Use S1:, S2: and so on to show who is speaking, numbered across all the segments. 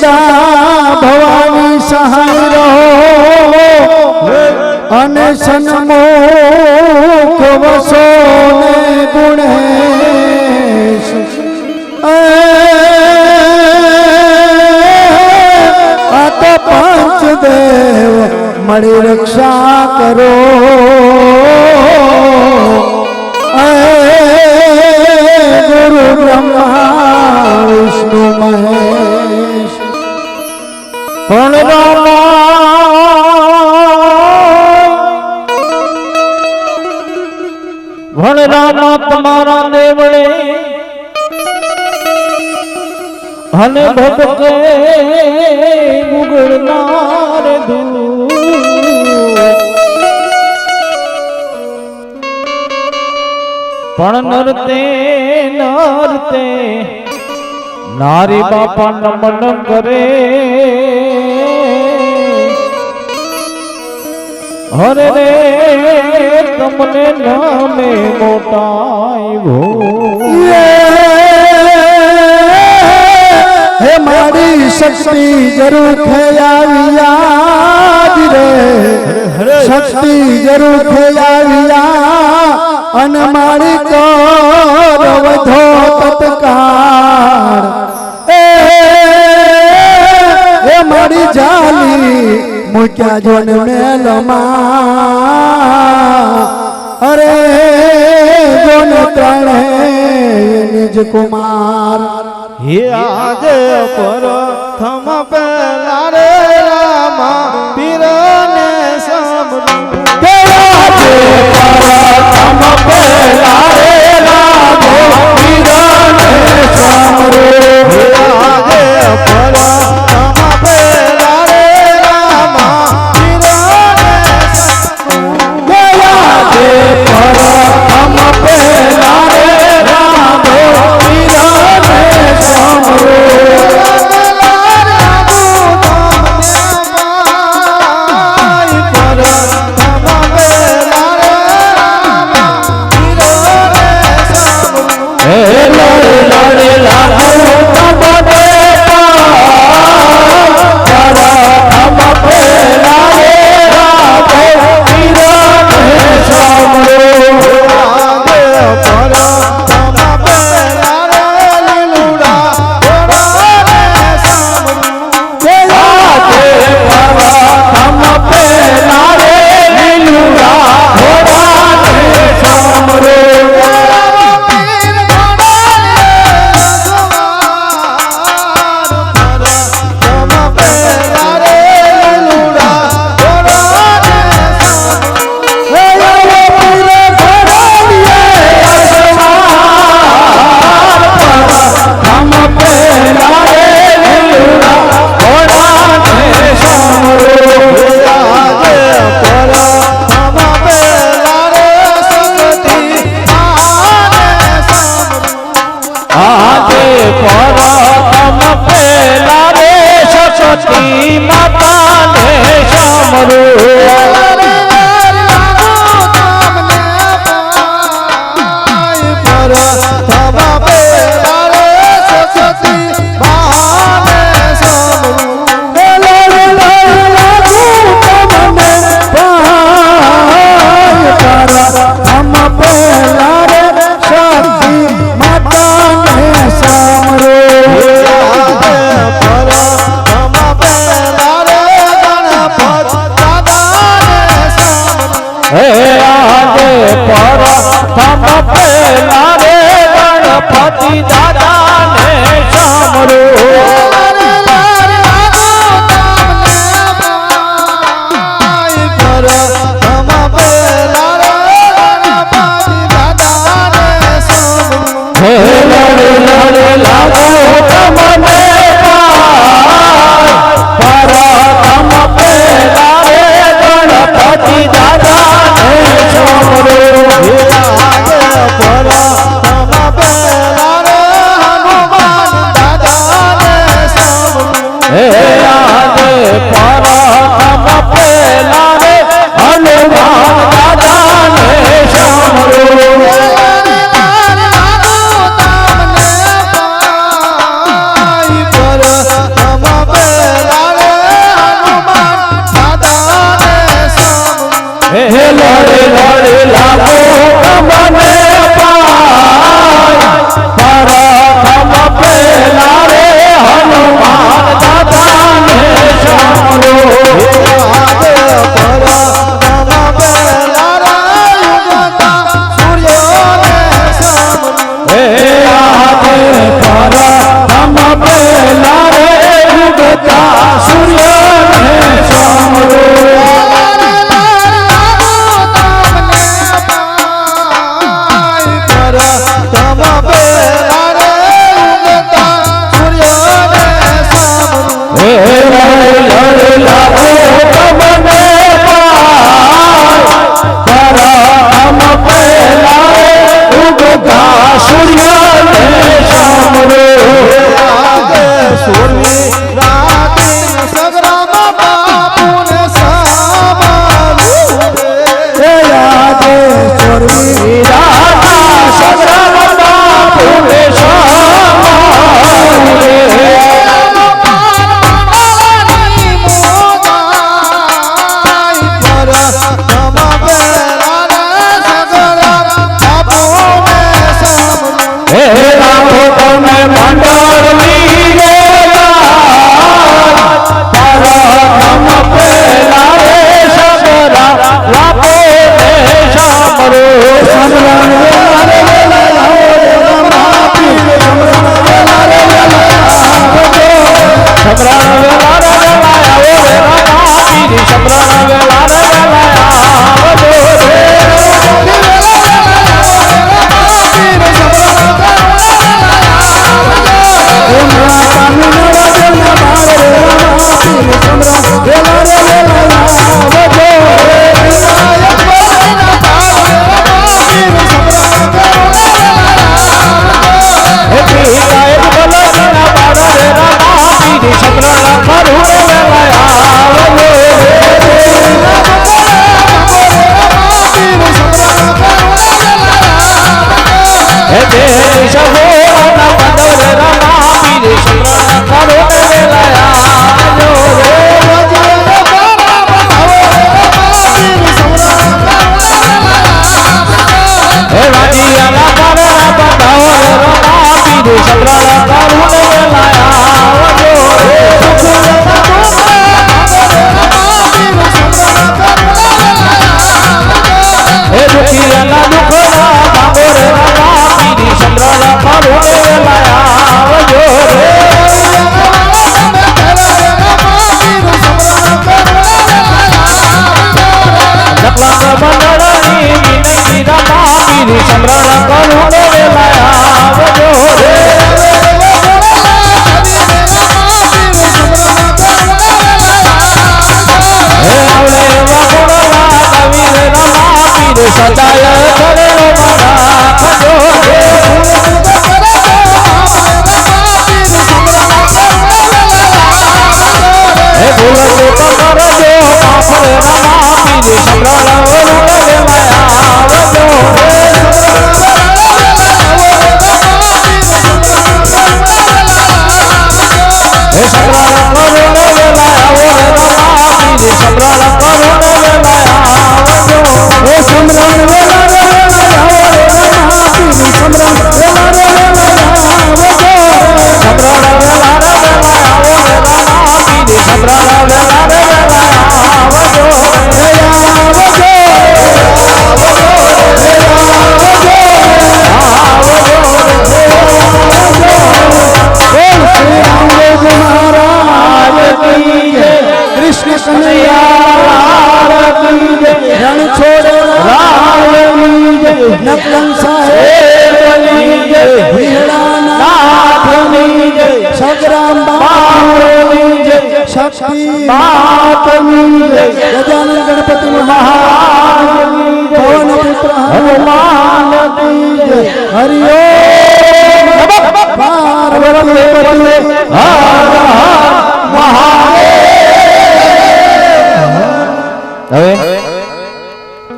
S1: સદા ભવાની સહાય રહો. અને સન્મો વસો ને ગુણેશ આ તો પંચદેવ મળી રક્ષા કરો. ગુરુ બ્રહ્મા, વિષ્ણુ મહેશ.
S2: ભણરામા તમારા દેવળે અને ભટકે ગુગળનાર પણ નરતે નરતે નારી બાપા નમન કરે. હરે રે તમને નામે મોટાઈ ભો
S1: હે મારી શક્તિ જરૂર થયા યાદ રે. શક્તિ જરૂર થયા અને મારી કર વધો એ એ મારી જાલી મૂક્યા જોન મેલમાં. અરે જોન ત્રણે નિજ કુમાર.
S2: હે આજે થમ પેલા રે રામા પીરને સાંભળું.
S1: હે આજે પર તમ
S2: Yeah. गिरिचंद्र रंगन होने वेला आवजो रे सजाया સાહેબ હિરણાનાથની જય સગરામ બાપની
S1: જય શક્તિ બાપની જય ગજાનન ગણપતિ મહારાજની જય પવન પુત્ર
S2: હનુમાનની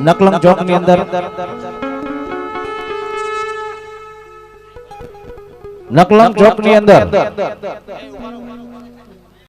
S2: નકલમ ચોકની અંદર નકલમ ચોકની અંદર.